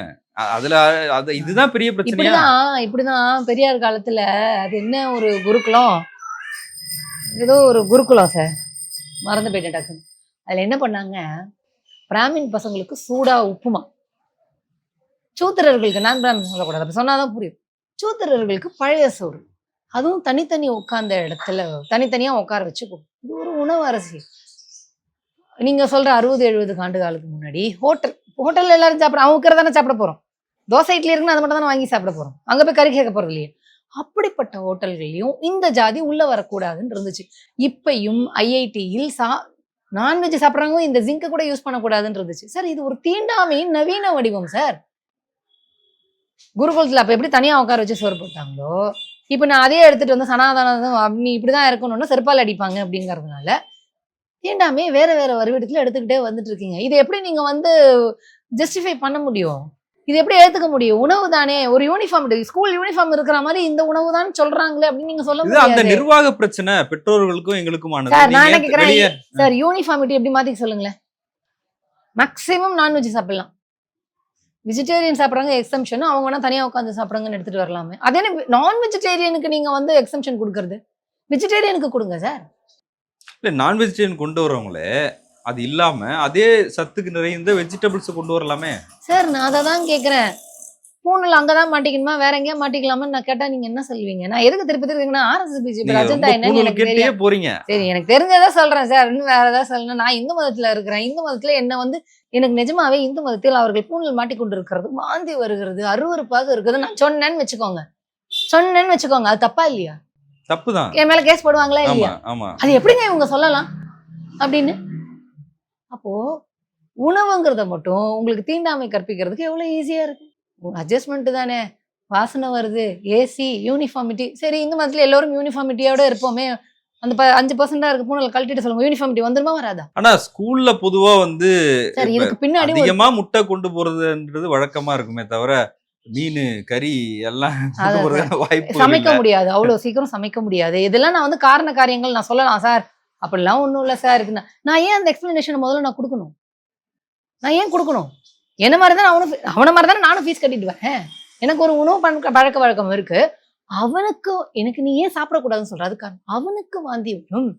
அதுல அது இதுதான் பெரிய பிரச்சனையா? இப்படிதான் இப்படிதான் பெரியார் காலத்துல அது என்ன ஒரு குருகுலம்? ஏதோ ஒரு குருகுலம் சார். மறந்து போயிட்டேன் டக்குன்னு. அதுல என்ன பண்ணாங்க? பிராமின் பசங்களுக்கு சூடா உப்புமா. சூத்திரர்களுக்கு நான் பிராமின் சொல்லக்கூடாது. அப்படி சொன்னாதான் புரியும். சூத்திரர்களுக்கு பழைய சோறு. அதுவும் தனித்தனி உட்கார்ந்த இடத்துல தனித்தனியா உட்கார வச்சு இது ஒரு உணவு அரசியல். நீங்க சொல்ற அறுபது எழுபது ஆண்டு காலத்துக்கு முன்னாடி ஹோட்டல் ஹோட்டல்ல எல்லாரும் சாப்பிட அவங்க இருக்கிற தானே சாப்பிட போறோம். தோசை இட்லி இருக்குன்னு அது மட்டும் தானே வாங்கி சாப்பிட போறோம். அங்க போய் கறி கேட்க போறது இல்லையா. அப்படிப்பட்ட ஹோட்டல்கள்லயும் இந்த ஜாதி உள்ள வரக்கூடாதுன்னு இருந்துச்சு. இப்பயும் ஐஐடியில் சா நான்வெஜ் சாப்பிட்றவங்க இந்த ஜிங்கை கூட யூஸ் பண்ணக்கூடாதுன்னு இருந்துச்சு சார் இது ஒரு தீண்டாமையின் நவீன வடிவம் சார். குருகுலத்தில் அப்போ எப்படி தனியாக உட்கார வச்சு சோறு போட்டாங்களோ இப்போ நான் அதே எடுத்துட்டு வந்து சனாதனம் நீ இப்படிதான் இருக்கணும்னா செருப்பால் அடிப்பாங்க அப்படிங்கிறதுனால தீண்டாமே வேற வேற வருவிடத்தில் எடுத்துக்கிட்டே வந்துட்டு இருக்கீங்க. இதை எப்படி நீங்கள் வந்து ஜஸ்டிஃபை பண்ண முடியும்? இது எப்படி ஏத்துக்க முடியும்? உணவு தானே. ஒரு யூனிஃபார்ம் ஸ்கூல் யூனிஃபார்ம் இருக்கிற மாதிரி இந்த உணவு தான் சொல்றாங்களே அப்படின்னு நீங்க சொல்ல இது அந்த முடியாது. நிர்வாக பிரச்சனை. பெற்றோர்களுக்கும் எங்களுக்குமானது. சார் நான் என்ன கேக்குறேன் சார் யூனிஃபார்மிட்டி எப்படி மாத்திக்க சொல்லுங்களேன். மேக்ஸிமம் நான்வெஜ் சாப்பிடலாம். வெஜிடேரியன் சாப்பிட்றாங்க எக்ஸம்ஷன் அவங்க வேணா தனியா உட்காந்து சாப்பிடுங்கன்னு எடுத்துட்டு வரலாமே. அதே நான் வெஜிடேரியனுக்கு நீங்க வந்து எக்ஸம்ஷன் கொடுக்கறது? வெஜிடேரியனுக்கு கொடுங்க சார். இல்ல நான் வெஜிடேரியன் கொண்டு வரவங்களே அது இல்லாம அதே சத்துக்கு நிறைந்த வெஜிடபிள்ஸ் கொண்டு வரலாமே. சார் நான் அதை தான் கேட்குறேன் பூனில் அங்கே தான் மாட்டிக்கணுமா? வேற எங்கேயா மாட்டிக்கலாமான்னு நான் கேட்டால் நீங்கள் என்ன சொல்லுவீங்க? நான் எதுக்கு திருப்பி திருப்பிங்கன்னா ஆர்எஸ் பிஜேபி நீங்க அஜெண்டா என்னன்னு எனக்கு கேட்டே தெரியும் போறீங்க. சரி எனக்கு தெரிஞ்சதை சொல்றேன் சார் இன்னும் வேற ஏதாவது சொல்லணும் நான் இந்து மதத்துல இருக்கிறேன். இந்து மதத்துல என்ன வந்து எனக்கு நிஜமாவே இந்து மதத்தில் அவர்கள் பூணில் மாட்டிக்கொண்டு இருக்கிறது வாந்தி வருகிறது அருவருப்பாக இருக்குது. நான் சொன்னேன்னு வச்சுக்கோங்க. சொன்னேன்னு வச்சுக்கோங்க. அது தப்பா இல்லையா? தப்புதான். என் மேல கேஸ் போடுவாங்களா ஆமா இல்லையா ஆமா. அது எப்படிங்க இவங்க சொல்லலாம்? அப்படின்னு? அப்போ உணவுங்கிறத மட்டும் உங்களுக்கு தீண்டாமை கற்பிக்கிறதுக்கு எவ்வளவு ஈஸியா இருக்கு? அட்ஜஸ்ட்மெண்ட் தானே. வாசனை வருது ஏசி யூனிஃபார்மிட்டி சரி இந்து மதத்துல எல்லாரும் யூனிஃபார்மிட்டியோட இருப்போமே. அந்த ப- அஞ்சு பர்சன்டா இருக்கு பூனல் கழட்டிட்டு சொல்லுங்க யூனிஃபார்மிட்டி வந்துருமா வராதா? ஆனா ஸ்கூல்ல பொதுவா வந்து சார் இதுக்கு பின்னாடி அதிகமா முட்டை கொண்டு போறதுன்றது வழக்கமா இருக்குமே தவிர மீன் கறி எல்லாம் வாய்ப்பு சமைக்க முடியாது. அவ்வளவு சீக்கிரம் சமைக்க முடியாது. இதெல்லாம் நான் வந்து காரண காரியங்கள் நான் சொல்லலாம் சார். அப்படிலாம் ஒன்றும் இல்லை சார் இருக்குன்னா நான் ஏன் அந்த எக்ஸ்பிளனேஷனை முதல்ல நான் கொடுக்கணும்? நான் ஏன் கொடுக்கணும்? என்ன மாதிரி தான் அவனும் அவனை மாதிரி தானே நானும் ஃபீஸ் கட்டிட்டு வரேன். எனக்கு ஒரு உணவு பழக்க பழக்க வழக்கம் இருக்கு. அவனுக்கு எனக்கு நீ ஏன் சாப்பிடக்கூடாதுன்னு சொல்ற? அதுக்கான காரணம் அவனுக்கு வாந்தி வரும்.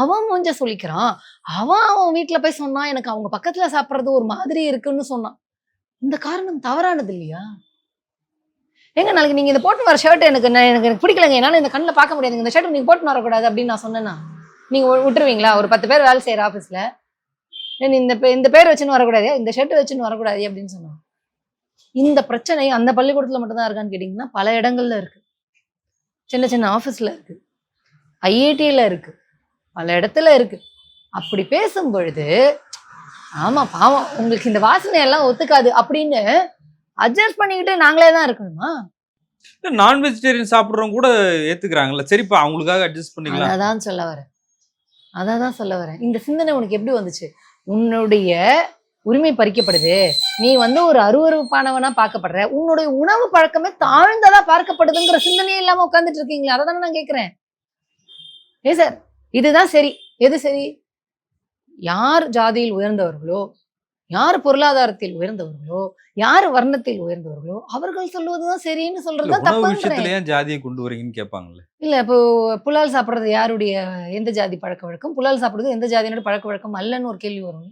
அவன் மூஞ்ச சொல்லிக்கிறான் அவன் அவன் வீட்டுல போய் சொன்னான் எனக்கு அவங்க பக்கத்துல சாப்பிடுறது ஒரு மாதிரி இருக்குன்னு சொன்னான். இந்த காரணம் தவறானது இல்லையா? ஏங்க நாளைக்கு நீங்க இதை போட்டு வர ஷர்ட் எனக்கு நான் எனக்கு எனக்கு பிடிக்கலங்க. என்னால இந்த கண்ணில் பார்க்க முடியாது. இந்த ஷர்ட் நீங்க போட்டு வரக்கூடாது அப்படின்னு நான் சொன்னேன்னா நீங்க வி- விட்டுருவீங்களா? ஒரு பத்து பேர் வேலை செய்யற ஆபீஸ்ல இந்த இந்த பேர் வச்சுன்னு வரக்கூடாது. இந்த ஷர்ட் வச்சுன்னு வரக்கூடாது அப்படின்னு சொன்னாங்க. இந்த பிரச்சனை அந்த பள்ளிக்கூடத்துல மட்டும் தான் இருக்கான்னு கேட்டீங்கன்னா பல இடங்கள்ல இருக்கு. சின்ன சின்ன ஆஃபீஸில் இருக்கு. ஐஐடியில் இருக்கு. பல இடத்துல இருக்கு. அப்படி பேசும் பொழுது ஆமா பாவம் உங்களுக்கு இந்த வாசனை எல்லாம் ஒத்துக்காது அப்படின்னு அட்ஜஸ்ட் பண்ணிக்கிட்டு நாங்களே தான் இருக்கணுமா? நான் வெஜிடேரியன் சாப்பிட்றவங்க கூட ஏத்துக்கிறாங்கல்ல. சரிப்பா அவங்களுக்காக அட்ஜஸ்ட் பண்ணிக்கலாம். அதான் சொல்ல வரேன். அதான் சொல்ல வரேன். இந்த சிந்தனை உனக்கு எப்படி வந்துச்சு? உன்னுடைய உரிமை பறிக்கப்படுது. நீ வந்து ஒரு அருவறுப்பானவனா பார்க்கப்படுற. உன்னுடைய உணவு பழக்கமே தாழ்ந்ததா பார்க்கப்படுதுங்கிற சிந்தனையே இல்லாம உட்காந்துட்டு இருக்கீங்களா அதை தானே நான் கேட்கிறேன் ஏ சார் இதுதான் சரி. எது சரி? யார் ஜாதியில் உயர்ந்தவர்களோ யார் பொருளாதாரத்தில் உயர்ந்தவர்களோ யார் வர்ணத்தில் உயர்ந்தவர்களோ அவர்கள் சொல்லுவதுதான் சரின்னு சொல்றதுதான் உணவு தப்புங்கிறேன் விஷயத்துல ஏன் ஜாதியை கொண்டு வரீங்கன்னு கேட்பாங்கல்ல? இல்ல இப்போ புலால் சாப்பிடுறது யாருடைய எந்த ஜாதி பழக்க வழக்கம்? புலால் சாப்பிடுறது எந்த ஜாதியினோட பழக்க வழக்கம் அல்லன்னு ஒரு கேள்வி வரும்.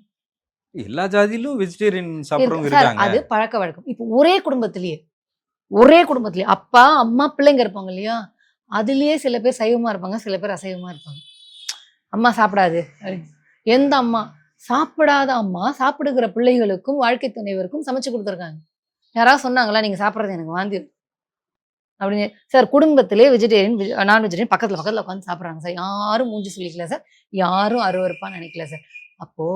எல்லா ஜாதியிலும் வெஜிடேரியன் சாப்பிட்றவங்க இருக்காங்க. அது பழக்க வழக்கம். இப்போ ஒரே குடும்பத்திலேயே ஒரே குடும்பத்திலேயே அப்பா அம்மா பிள்ளைங்க இருப்பாங்க இல்லையா? அதுலயே சில பேர் சைவமா இருப்பாங்க சில பேர் அசைவமா இருப்பாங்க. அம்மா சாப்பிடாது. எந்த அம்மா சாப்பிடாத அம்மா சாப்பிடுகிற பிள்ளைகளுக்கும் வாழ்க்கை துணைவருக்கும் சமைச்சு கொடுத்துருக்காங்க. யாராவது சொன்னாங்களா நீங்க சாப்பிட்றது எனக்கு வாந்தி அப்படின்னு. சார் குடும்பத்திலே வெஜிடேரியன் நான் வெஜிடேரியன் பக்கத்தில் உட்காந்து சாப்பிட்றாங்க சார். யாரும் மூஞ்சி சொல்லிக்கல சார். யாரும் அருவருப்பா நினைக்கல சார். அப்போ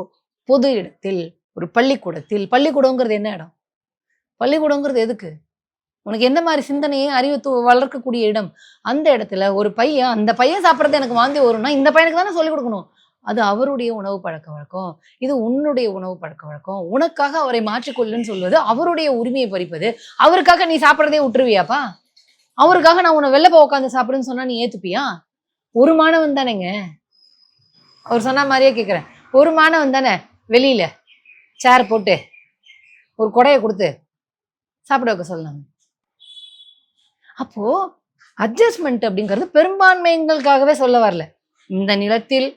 பொது இடத்தில் ஒரு பள்ளிக்கூடத்தில் பள்ளிக்கூடங்கிறது என்ன இடம்? பள்ளிக்கூடங்கிறது எதுக்கு? உனக்கு எந்த மாதிரி சிந்தனையை அறிவு வளர்க்கக்கூடிய இடம்? அந்த இடத்துல ஒரு பையன் அந்த பையன் சாப்பிட்றது எனக்கு வாந்தி வரும்னா இந்த பையனுக்கு தானே சொல்லிக் கொடுக்கணும். அது அவருடைய உணவு பழக்க வழக்கம் இது உன்னுடைய உணவு பழக்க வழக்கம் உனக்காக அவரை மாற்றிக்கொள்ளுன்னு சொல்வது அவருடைய உரிமையை பறிப்பது அவருக்காக நீ சாப்பிட்றதே விட்டுருவியாப்பா அவருக்காக நான் உன்னை வெளில போக உட்காந்து சாப்பிடுன்னு சொன்னா நீ ஏத்துப்பியா? ஒரு மாணவன் தானேங்க. அவர் சொன்ன மாதிரியே கேட்குறேன் ஒரு மாணவன் தானே வெளியில சேர் போட்டு ஒரு கொடையை கொடுத்து சாப்பிட வைக்க சொல்லலாம் அப்போ அட்ஜஸ்ட்மெண்ட் அப்படிங்கிறது பெரும்பான்மைங்களுக்காகவே சொல்ல வரல. இந்த நிலத்தில்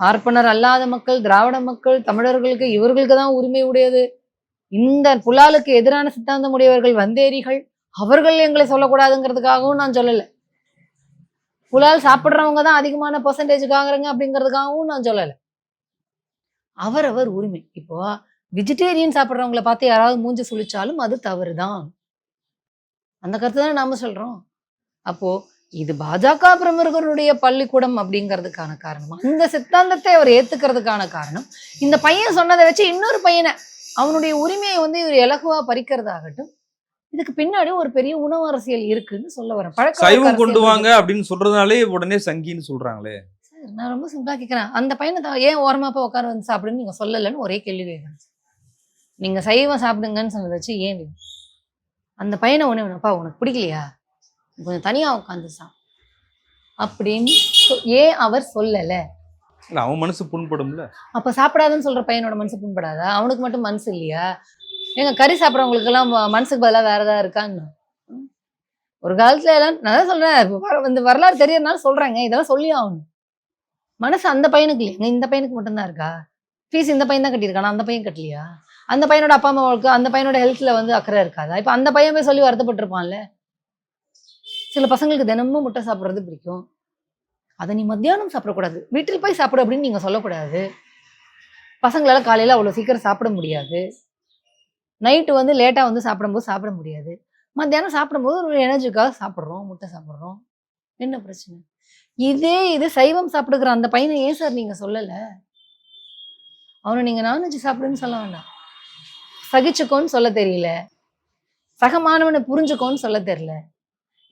பார்ப்பனர் அல்லாத மக்கள் திராவிட மக்கள் தமிழர்களுக்கு இவர்களுக்கு தான் உரிமை உடையது. இந்த புலாலுக்கு எதிரான சித்தாந்தம் உடையவர்கள் வந்தேரிகள். அவர்கள் எங்களை சொல்லக்கூடாதுங்கிறதுக்காகவும் நான் சொல்லலை. புலால் சாப்பிட்றவங்க தான் அதிகமான பர்சன்டேஜுக்காகிறங்க அப்படிங்கிறதுக்காகவும் நான் சொல்லலை. அவரவர் உரிமை. இப்போ வெஜிடேரியன் சாப்பிட்றவங்கள பார்த்து யாராவது மூஞ்சி சுழிச்சாலும் அது தவறு தான் அந்த கருத்து தானே நாம சொல்றோம். அப்போ இது பாஜக பிரமுகர்களுடைய பள்ளிக்கூடம் அப்படிங்கிறதுக்கான காரணம். அந்த சித்தாந்தத்தை அவர் ஏத்துக்கிறதுக்கான காரணம். இந்த பையன் சொன்னதை வச்சு இன்னொரு பையனை அவனுடைய உரிமையை வந்து இவர் இலகுவா பறிக்கிறதாகட்டும் இதுக்கு பின்னாடி ஒரு பெரிய உணவு அரசியல் இருக்குன்னு சொல்ல வரேன். பழக்க சைவம் கொண்டு வாங்க அப்படின்னு சொல்றதுனாலே உடனே சங்கின்னு சொல்றாங்களே. நான் ரொம்ப சிம்பிளா கேட்கிறேன் அந்த பையனை ஏன் ஓரமா போய் உட்கார வந்து சாப்பிடுன்னு நீங்க சொல்லலைன்னு ஒரே கேள்வி கேட்குறேன் நீங்க சைவம் சாப்பிடுங்கன்னு சொன்னதை வச்சு ஏன் அந்த பையனை ஒண்ணு வேணும்ப்பா உனக்கு பிடிக்கலையா? கொஞ்சம் தனியா உட்காந்து சா. அப்படின்னு ஏன் அவர் சொல்லல. இல்ல அவன் மனசு புண்படும்ல? அப்ப சாப்பிடாதுன்னு சொல்ற பையனோட மனசு புண்படாதா? அவனுக்கு மட்டும் மனசு இல்லையா? ஏங்க கறி சாப்பிட்றவங்களுக்கு எல்லாம் ம- மனசுக்கு பதிலாக வேற ஏதாவது இருக்கான்னு? ம்? ஒரு காலத்துல எல்லாம் நான் தான் இப்ப வர- இந்த வரலாறு தெரியறதுனால சொல்றாங்க இதெல்லாம் சொல்லி ஆகணும். மனசு அந்த பையனுக்கு இல்லைங்க இந்த பையனுக்கு மட்டும்தான் இருக்கா? ஃபீஸ் இந்த பையன் தான் கட்டியிருக்கானா? அந்த பையன் கட்டலையா? அந்த பையனோட அப்பா அம்மாவுக்கு அந்த பையனோட ஹெல்த்ல வந்து அக்கறை இருக்காதா? இப்ப அந்த பையன் போய் சொல்லி வருத்தப்பட்டிருப்பான்ல? சில பசங்களுக்கு தினமும் முட்டை சாப்பிட்றது பிடிக்கும். அதை நீ மத்தியானம் சாப்பிடக்கூடாது. வீட்டில் போய் சாப்பிடு அப்படின்னு நீங்கள் சொல்லக்கூடாது. பசங்களால காலையில் அவ்வளோ சீக்கிரம் சாப்பிட முடியாது. நைட்டு வந்து லேட்டாக வந்து சாப்பிடும்போது சாப்பிட முடியாது. மத்தியானம் சாப்பிடும்போது ஒரு எனர்ஜிக்காக சாப்பிட்றோம் முட்டை சாப்பிட்றோம். என்ன பிரச்சனை? இதே இது சைவம் சாப்பிடுக்கிற அந்த பையனை ஏன் சார் நீங்கள் சொல்லலை? அவனை நீங்கள் நான்வெஜ் சாப்பிடுன்னு சொல்ல வேண்டாம். சகிச்சுக்கோன்னு சொல்ல தெரியல. சகமானவனை புரிஞ்சுக்கோன்னு சொல்ல தெரியல.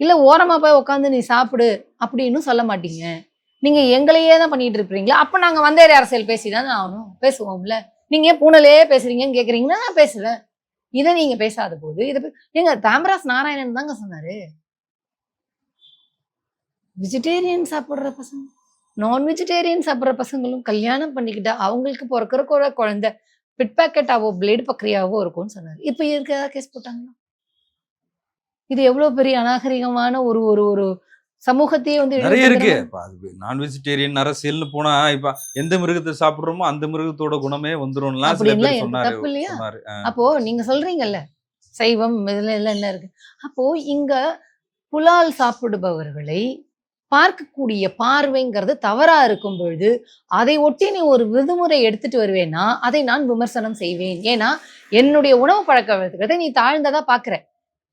இல்லை ஓரமாக போய் உட்காந்து நீ சாப்பிடு அப்படின்னு சொல்ல மாட்டீங்க. நீங்கள் எங்களையே தான் பண்ணிட்டு இருப்பீங்களா அப்போ நாங்கள் வந்தேரி அரசியல் பேசிதானே ஆகணும். பேசுவோம்ல. நீங்கள் ஏன் பூனலே பேசுறீங்கன்னு கேட்குறீங்கன்னா நான் பேசுவேன். இதை நீங்க பேசாத போது இதை பே- தாமராஸ் நாராயணன் தாங்க சொன்னாரு. வெஜிடேரியன் சாப்பிட்ற பசங்க நான் வெஜிடேரியன் சாப்பிட்ற பசங்களும் கல்யாணம் பண்ணிக்கிட்டா அவங்களுக்கு பிறக்கிற கூட குழந்தை பிட் பேக்கெட்டாவோ பிளேடு பக்ரியாவோ இருக்கும்னு சொன்னாரு. இப்போ இதுக்கு ஏதாவது கேஸ் போட்டாங்களா? இது எவ்வளவு பெரிய அநாகரிகமான ஒரு ஒரு ஒரு சமூகத்தையே வந்து நிறைய இருக்கு. நான் வெஜிடேரியன் அரசியல்னு போனா இப்ப எந்த மிருகத்தை சாப்பிடுறோமோ அந்த மிருகத்தோட குணமே வந்துரும்லாம் தப்பு இல்லையா? அப்போ நீங்க சொல்றீங்கல்ல சைவம் இதுல எல்லாம் என்ன இருக்கு? அப்போ இங்க புலால் சாப்பிடுபவர்களை பார்க்கக்கூடிய பார்வைங்கிறது தவறா இருக்கும் பொழுது அதை ஒட்டி நீ ஒரு விடுமுறை எடுத்துட்டு வருவேன்னா அதை நான் விமர்சனம் செய்வேன். ஏன்னா என்னுடைய உணவு பழக்க வழக்கத்தை நீ தாழ்ந்ததா பாக்குற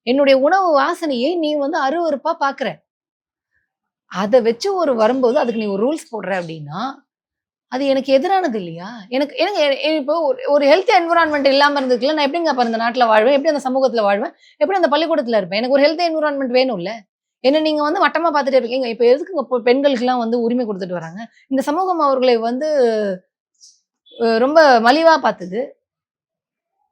என்னுடைய உணவு வாசனையை நீ வந்து அருவறுப்பா பாக்குற. அதை வச்சு ஒரு வரும்போது அதுக்கு நீ ஒரு ரூல்ஸ் போடுற அப்படின்னா அது எனக்கு எதிரானது இல்லையா? எனக்கு எனக்கு இப்போ ஒரு- ஒரு ஹெல்த் என்விரான்மெண்ட் இல்லாமல் இருந்ததுக்குல நான் எப்படிங்க அப்ப அந்த நாட்டில் வாழ்வேன்? எப்படி அந்த சமூகத்தில் வாழ்வேன்? எப்படி அந்த பள்ளிக்கூடத்தில் இருப்பேன்? எனக்கு ஒரு ஹெல்த் என்விரான்மெண்ட் வேணும்ல. என்ன நீங்க வந்து மட்டமா பார்த்துட்டே இருக்கீங்க. இப்போ எதுக்குங்க இப்போ பெண்களுக்குலாம் வந்து உரிமை கொடுத்துட்டு வராங்க? இந்த சமூகம் அவர்களை வந்து ரொம்ப மலிவா பார்த்தது.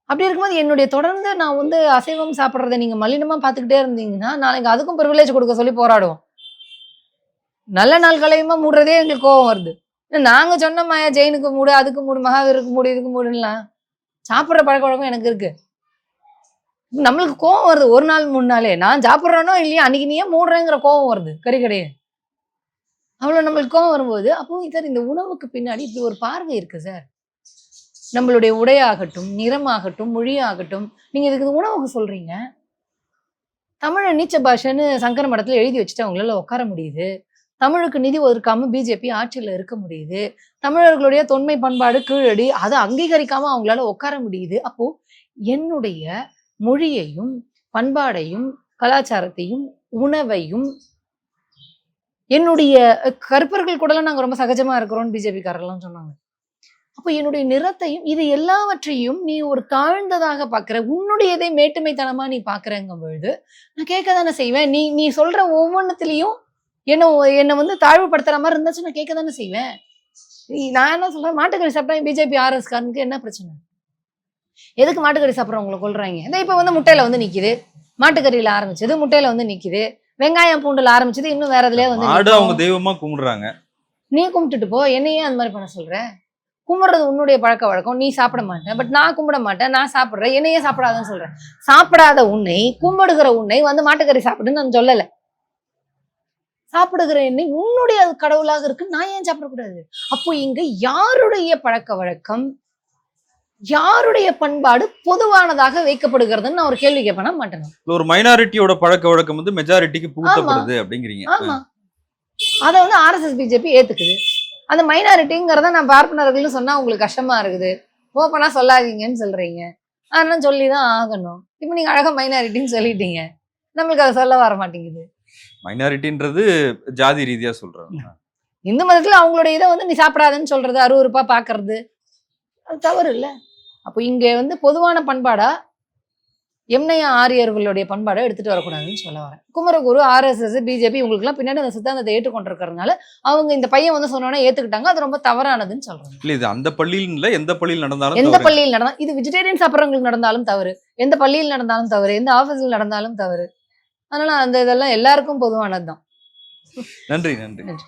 அப்படி இருக்கும்போது என்னுடைய தொடர்ந்து நான் வந்து அசைவம் சாப்பிட்றத நீங்கள் மலினமாக பார்த்துக்கிட்டே இருந்தீங்கன்னா நாளைக்கு அதுக்கும் ப்ரிவிலேஜ் கொடுக்க சொல்லி போராடுவோம். நல்ல நாள் கலையுமா மூடுறதே எங்களுக்கு கோவம் வருது. நாங்கள் சொன்ன மாயா ஜெயினுக்கு மூடு அதுக்கு மூடு மகாவீருக்கு மூடு இதுக்கு மூடுலாம் சாப்பிட்ற பழக்க வழக்கம் எனக்கு இருக்கு. நம்மளுக்கு கோவம் வருது. ஒரு நாள் மூணு நாளே நான் சாப்பிட்றேனோ இல்லையா அன்னைக்கு நீயே மூடுறேங்கிற கோவம் வருது. கறி கடையே. அவ்வளோ நம்மளுக்கு கோவம் வரும்போது அப்போ சார் இந்த உணவுக்கு பின்னாடி இப்படி ஒரு பார்வை இருக்கு சார். நம்மளுடைய உடையாகட்டும் நிறமாகட்டும் மொழியாகட்டும் நீங்கள் இதுக்கு உணவுக்கு சொல்கிறீங்க தமிழை நீச்ச பாஷைன்னு சங்கர மடத்தில் எழுதி வச்சுட்டு அவங்களால உட்கார முடியுது. தமிழுக்கு நிதி ஒதுக்காம பிஜேபி ஆட்சியில் இருக்க முடியுது. தமிழர்களுடைய தொன்மை பண்பாடு கீழடி அதை அங்கீகரிக்காம அவங்களால உட்கார முடியுது. அப்போ என்னுடைய மொழியையும் பண்பாடையும் கலாச்சாரத்தையும் உணவையும் என்னுடைய கருப்பர்கள் கூடலாம் நாங்கள் ரொம்ப சகஜமாக இருக்கிறோம்னு பிஜேபி காரெல்லாம் சொன்னாங்க. அப்போ என்னுடைய நிறத்தையும் இது எல்லாவற்றையும் நீ ஒரு தாழ்ந்ததாக பார்க்கிற உன்னுடையதை மேட்டுமைத்தனமா நீ பார்க்கறங்கும் பொழுது நான் கேட்க தானே செய்வேன். நீ நீ சொல்ற ஒவ்வொன்றத்துலயும் என்ன என்னை வந்து தாழ்வுபடுத்துற மாதிரி இருந்துச்சு நான் கேட்க தானே செய்வேன். நீ- நான் என்ன சொல்றேன்? மாட்டுக்கறி சாப்பிட்டா பிஜேபி ஆர்எஸ் காரனுக்கு என்ன பிரச்சனை? எதுக்கு மாட்டுக்கறி சாப்பிட்றவங்களை கொள்றாங்க இந்த இப்போ வந்து முட்டையில வந்து நிக்குது. மாட்டுக்கறியில ஆரம்பிச்சது முட்டையில வந்து நிக்குது. வெங்காயம் பூண்டுல ஆரம்பிச்சது இன்னும் வேற இதுலயே வந்து. அவங்க தெய்வமா கும்பிடுறாங்க. நீ கும்பிட்டுட்டு போ. என்னையே அந்த மாதிரி பண்ண சொல்ற? கும்பிடுறது உன்னுடைய பழக்க வழக்கம் நீ சாப்பிட மாட்டேன் பட் நான் கும்பிட மாட்டேன் நான் சாப்பிடுறேன் என்னையே சாப்பிடாதன்னு சொல்றேன். சாப்பிடாத உன்னை கும்பிடுகிற உன்னை வந்து மாட்டுக்கறி சாப்பிடுன்னு நான் சொல்லல. சாப்பிடுகிற என்னை உன்னுடைய கடவுளாக இருக்கு நான் ஏன் சாப்பிடக்கூடாது? அப்போ இங்க யாருடைய பழக்க வழக்கம் யாருடைய பண்பாடு பொதுவானதாக வைக்கப்படுகிறதுன்னு நான் ஒரு கேள்வி கேட்பேனா மாட்டேன்? ஒரு மைனாரிட்டியோட பழக்க வழக்கம் வந்து மெஜாரிட்டிக்கு புகுத்தப்படுது அப்படிங்கிறீங்க. ஆமா. அதை வந்து ஆர்எஸ்எஸ் பிஜேபி ஏத்துக்குது. அந்த மைனாரிட்டிங்கிறத நான் பார்ப்பனர்கள்னு சொன்னா உங்களுக்கு கஷ்டமா இருக்குது. ஓப்பனா சொல்லாதீங்கன்னு சொல்றீங்க. அதெல்லாம் சொல்லி தான் ஆகணும். இப்போ நீங்க அழகா மைனாரிட்டின்னு சொல்லிட்டீங்க. நம்மளுக்கு அதை சொல்ல வர மாட்டேங்குது. மைனாரிட்டின்றது ஜாதி ரீதியா சொல்றாங்க. இந்து மதத்துல அவங்களுடைய இதை வந்து நீ சாப்பிடாதன்னு சொல்றது அருவருப்பா பாக்குறது. அது தவறு இல்ல. அப்போ இங்க வந்து பொதுவான பண்பாடா எம்னைய ஆரியர்களுடைய பண்பாடை எடுத்துட்டு வரக்கூடாதுன்னு சொல்ல வரேன். குமரகுரு ஆர்எஸ்எஸ் பிஜேபி இவங்களுக்குலாம் பின்னாடி அந்த சித்தாந்தத்தை ஏற்றுக்கொண்டிருக்கிறதுனால அவங்க இந்த பையன் வந்து சொன்னோன்னே ஏத்துக்கிட்டாங்க. அது ரொம்ப தவறானதுன்னு சொல்றாங்க. இல்ல இது அந்த பள்ளியில் இல்ல எந்த பள்ளியில் நடந்தாலும் எந்த. பள்ளியில் நடந்தா இது வெஜிடேரியன் சாப்பிட்றவங்களுக்கு நடந்தாலும் தவறு. எந்த பள்ளியில் நடந்தாலும் தவறு. எந்த ஆபீஸில் நடந்தாலும் தவறு. அதனால அந்த இதெல்லாம் எல்லாருக்கும் பொதுவானதுதான். நன்றி நன்றி. நன்றி.